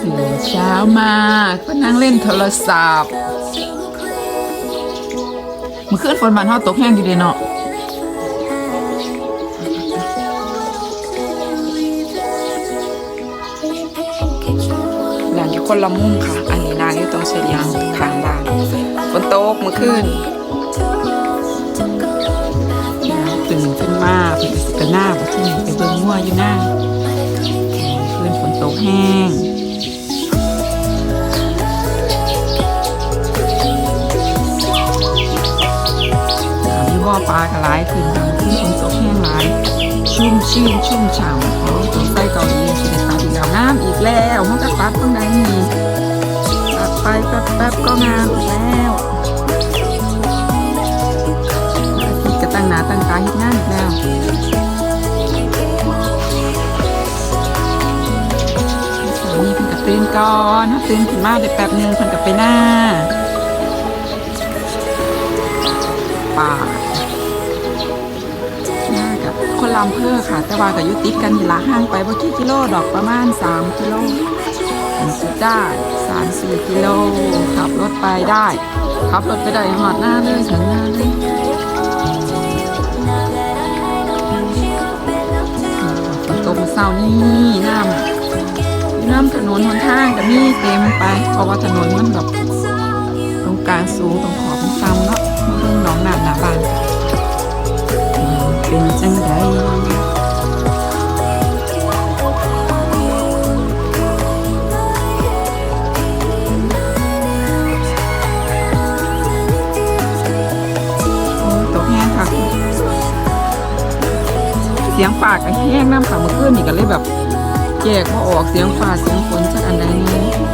ตื่นเช้ามาก็นั่งเล่นโทรศัพท์เมื่อคืนฝนบานเฮาตกแห้งอยู่เดะเนาะหลานอยู่คนละมุมค่ะ อันนี้นางอยู่ตรงเสียงข้างบ้านฝนตกเมื่อคืนตื่นขึ้นมาเพิ่นก็สิไปหน้าบ่ที่นี่ไปเบิ่งงัวอยู่หน้าคื นฝนตกแห้งมีบ่อปลากระไรขึ้นทางที่ฝนตกแห้งหลายชุ่มชื่นชุ่มฉ่ำเขาสงสัยเกาหลีสิได้ตัดอีกแล้วงามอีกแล้วมันก็ตัดตรงไหนนี่ตัดไปแป๊บๆก็งามอีกแล้วอาทิตย์ก็ตั้งหนาตั้งตาเฮ็ดงานอีกแล้ว ตื่นก่อนถ้าตื่นขึ้นมาได้แป๊บนึงเพิ่นก็ไปหน้าป่าหน่ากับคนลำเพื่อค่ะ แต่ว่ากับยุติดกันนี่ละห่างไปบ่กี่กิโลดอกประมาณ 3 กิโลมันสุดได้3 4กิโลขับรถไปได้ขับรถไปได้หอดหน้าเลยถึงหน้าเลยตกเมื่อเช้านี่น้ำ น้ำถนนหนทางก็มีเต็มไป เพราะว่าถนนมันแบบตรงกลางสูงตรงขอบมันซ้ำเนาะมาเบิ่งหนองหน้ำหน้าบ้านเป็นจังไดโอ้ตกแห้งค่ะเสียงปากก็แห้งน้ำค่ะเมื่อคืนนี่ก็เลยแบบ แยกว่าออกเสียงฝ่าเสียงฝนจากอันใดนี้